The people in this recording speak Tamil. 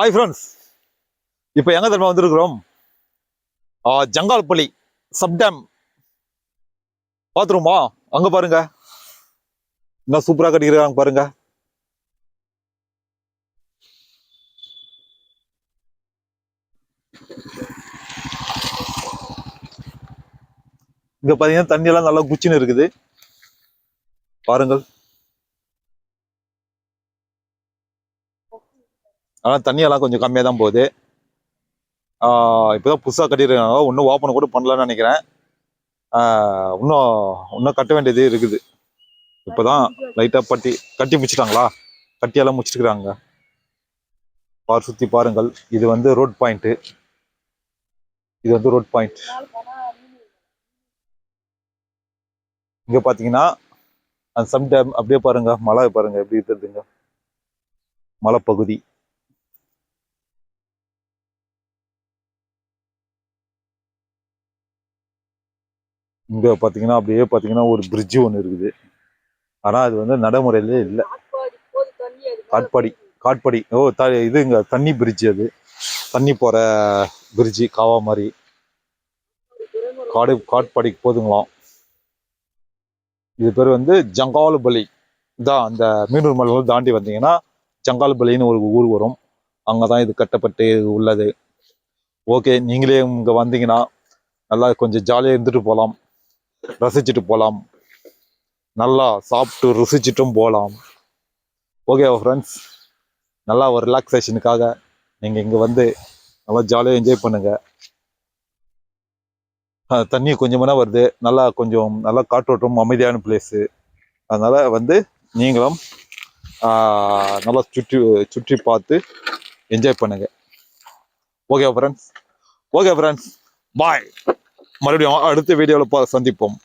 ஹாய் ஃப்ரெண்ட்ஸ் இப்போ எங்க தர்மா வந்திருக்கிறோம்? ஜங்கால்பள்ளி சப்டேம் பாத்ரூமா அங்க பாருங்க. என்ன சூப்பரா கட்டிக்கிறாங்க பாருங்க. இங்க பாத்தீங்கன்னா தண்ணி எல்லாம் நல்லா குச்சின்னு இருக்குது. பாருங்கள். ஆனால் தண்ணியெல்லாம் கொஞ்சம் கம்மியாக தான் போகுது. இப்போ தான் புதுசாக கட்டியிருக்காங்க. இன்னும் ஓப்பன் கூட பண்ணலன்னு நினைக்கிறேன். இன்னும் இன்னும் கட்ட வேண்டியது இருக்குது. இப்போ தான் லைட்டாக பட்டி கட்டி முடிச்சிட்டாங்களா? கட்டியெல்லாம் முடிச்சிருக்கிறாங்க. பார் சுற்றி பாருங்கள். இது வந்து ரோட் பாயிண்ட்டு இது வந்து ரோட் பாயிண்ட் இங்கே பார்த்தீங்கன்னா அந்த சம் டேம் அப்படியே பாருங்க. மழை பாருங்க. எப்படி இருக்குதுங்க. மலைப்பகுதி. இங்க பாத்தீங்கன்னா அப்படியே பாத்தீங்கன்னா ஒரு பிரிட்ஜ் ஒன்று இருக்குது. ஆனா அது வந்து நடைமுறையிலே இல்லை. காட்பாடி காட்பாடி. ஓ த இது இங்க தண்ணி பிரிட்ஜ் அது. தண்ணி போற பிரிட்ஜ் காவா மாதிரி. காடு காட்பாடிக்கு போதுங்களாம். இது பேர் வந்து ஜங்காலுபலி. இதான் அந்த மீனூர் மலையில தாண்டி வந்தீங்கன்னா ஜங்காலுபலின்னு ஒரு ஊர் வரும். அங்கதான் இது கட்டப்பட்டு உள்ளது. ஓகே நீங்களே இங்க வந்தீங்கன்னா நல்லா கொஞ்சம் ஜாலியாக இருந்துட்டு போகலாம் ரசிச்சுட்டு போகலாம் நல்லா சாப்பிட்டு ருசிச்சிட்டும் போகலாம் ஓகே ஃப்ரெண்ட்ஸ் நல்லா ஒரு ரிலாக்ஸேஷனுக்காக நீங்கள் இங்கே வந்து நல்லா ஜாலியாக என்ஜாய் பண்ணுங்க. தண்ணி கொஞ்சமாக வருது. நல்லா கொஞ்சம் நல்லா காற்றோட்டம் அமைதியான பிளேஸு அதனால வந்து நீங்களும் நல்லா சுற்றி சுற்றி பார்த்து என்ஜாய் பண்ணுங்க. Okay friends okay friends bye மறுபடியும் அடுத்த வீடியோவில் சந்திப்போம்.